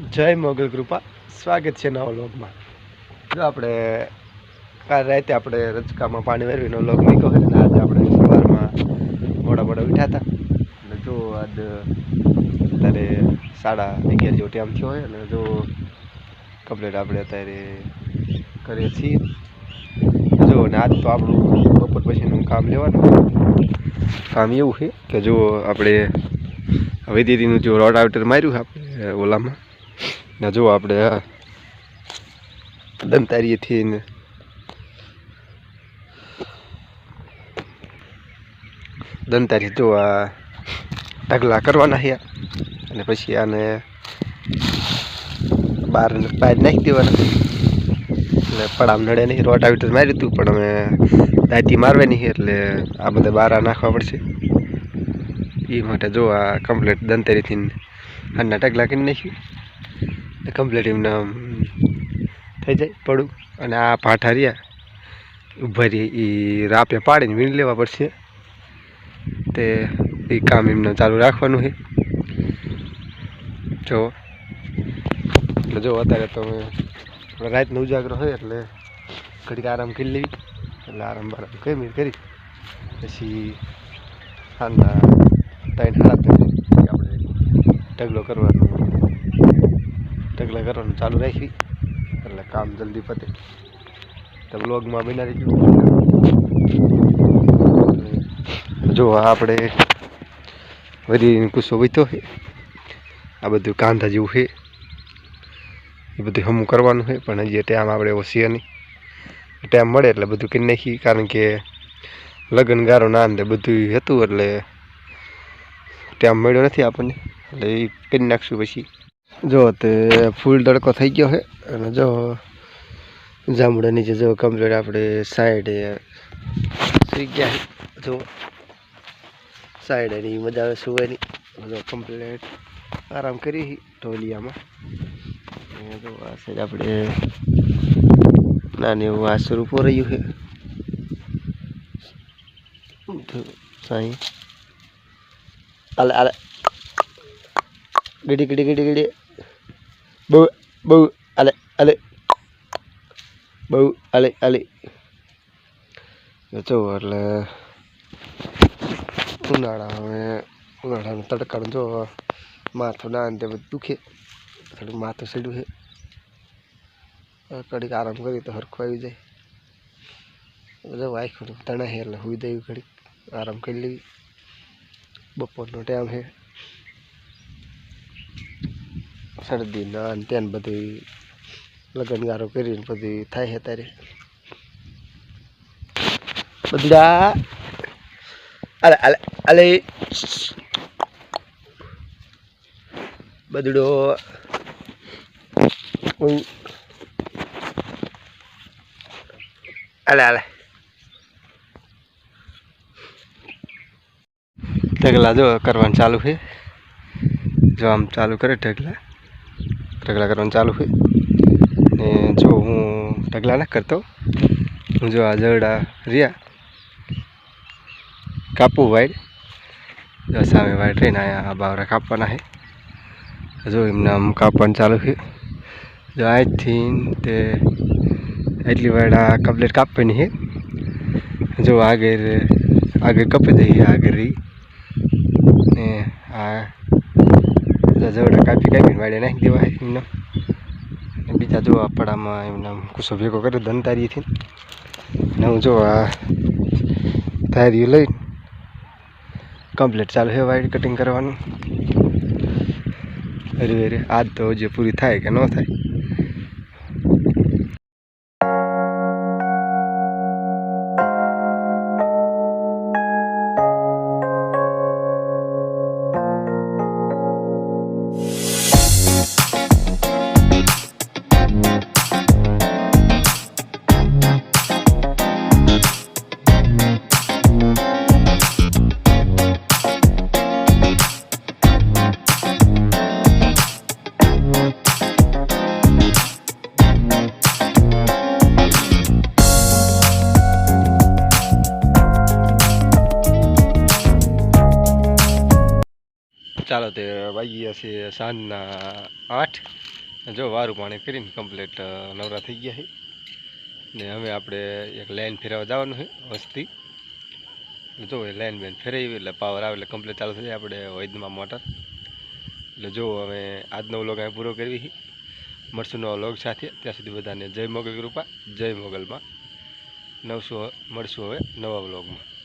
જય મોગલ કૃપા. સ્વાગત છે નવા લોગમાં જો આપણે કાલ રાતે આપણે રચકામાં પાણી વેરવીનો લોગ નીકળ્યો અને આજે આપણે સવારમાં મોડા મોડા ઉઠ્યા હતા. અને જો આજ અત્યારે સાડા અગિયાર જેવો ટાઈમ થયો હોય અને જો કમ્પ્લેટ આપણે અત્યારે કરીએ છીએ. જો અને આજ તો આપણું બપોર પછીનું કામ લેવાનું. કામ એવું છે કે જો આપણે હવે દીદીનું જો રોડ આઉટર માર્યું આપણે, ઓલામાં. ને જો આપણે આ દંતારીએથી ને દંતારી જો આ ઢગલા કરવાના છે અને પછી આને બહાર બહાર નાખી દેવાના. એટલે પડામ નડે નહીં રોટાવીટર માર્યું હતું પણ અમે દાંતી મારવાની છે, એટલે આ બધા બારા નાખવા પડશે. એ માટે જો આ કમ્પ્લીટ દંતારીથી આના ઢગલા કરી નાખ્યું. કમ્પ્લીટ એમને થઈ જાય, પડું. અને આ પાઠા રહ્યા. રહી એ રાપે પાડીને વીણ લેવા પડશે. તે એ કામ એમને ચાલુ રાખવાનું છે. જો. એટલે જો, અત્યારે તો રાતનો ઉજાગરો હોય એટલે ઘડીક આરામ કરી લેવી. એટલે આરામ બારામ કરી કરી. પછી સાંજના ત્રણ, સાડા આપણે ઢગલો કરવાનો. ઢગલા કરવાનું ચાલુ રાખી. એટલે કામ જલ્દી પતે. તો બ્લોગમાં બનાવી દીધું જો આપણે વરી કુસો વીતો છે. આ બધું કાંધા જેવું છે. એ બધું હમું કરવાનું છે, પણ હજી ટાઈમ આપણે એવો છે નહીં. ટાઈમ મળે એટલે બધું કરી નાખી, કારણ કે લગ્ન ગારો ના ને બધું હતું એટલે ટાઈમ મળ્યો નથી આપણને. એટલે એ કરી નાખશું પછી. જો, તે ફૂલ તડકો થઈ ગયો છે અને જો જામડા નીચે જો કમ્પ્લીટ આપણે સાઈડે સુઈ ગયા. જો સાઈડ એની મજા આવે સુવાની. જો કમ્પ્લીટ આરામ કરી ઢોલિયામાં. જો, આ સાઈડ આપણે નાની એવું આસર ઊભો રહ્યું છે. સાઈ. આલે આલે. ગીડી ગીડી ગીડી ગીડી. બહુ બહુ અલે અલે બહુ આલે આલે જો એટલે ઉનાળા હવે ઉનાળાનું તડકાનું જો માથું ના અંતે બધું દુખે થોડું માથું સડ્યું છે કડીક આરામ કરી તો હરખું આવી જાય જો વાયખું તણા છે એટલે સુઈ દઈ ઘડીક આરામ કરી લેવી બપોરનો ટાઈમ છે શરદી અને ત્યાં બધી લગનગારો કરીને બધી થાય છે તારે. બદડા અલે અલે. અલે ઉઈ. અલે અલે. ઢગલા જો કરવાનું ચાલુ છે. જો આમ ચાલુ કરે ઢગલા. ઢગલા કરવાનું ચાલુ છે ને જો હું ઢગલા ના કરતો, હું જો આ જરડા રહ્યા, કાપું વાઈડ જો સામે વાઈડ રહીને અહીંયા આ બાવરા કાપવાના છે. જો એમને આમ કાપવાનું ચાલુ છે. જો આજથી તે એટલી વાઈડ આ કમ્પ્લેટ કાપવાની છે. જો આગળ આગળ કપી દઈએ, આગળ રહી. ને આ બધા જવડા કાપી કાપીને વાડે નાખી દેવાય એમને. અને બીજા જો આ એમના કુસો ભેગો કર્યો દંતારીથી ને હું જો આ તારીઓ લઈ કમ્પ્લીટ ચાલુ છે વાઈડ કટિંગ કરવાનું. અરે અરે, આજ તો જે પૂરી થાય કે ન થાય? ચાલો તે વાગી ગયા છે સાંજના આઠ. જો વારું પાણી કરીને કમ્પ્લીટ નવરા થઈ ગયા છે. ને હવે આપણે એક લાઈન ફેરવવા જવાનું છે વસ્તી. જો એ લાઈન બેન ફેરવી, એટલે પાવર આવે, એટલે કમ્પ્લીટ ચાલુ થઈ જાય આપણે વૈદમાં મોટર. એટલે જો હવે આજનો વ્લોગ અહીં પૂરો કરવી મળશું વ્લોગ સાથે. ત્યાં સુધી બધાને જય મોગલ કૃપા, જય મોગલમાં. નવસો, મળશું હવે નવા વ્લોગમાં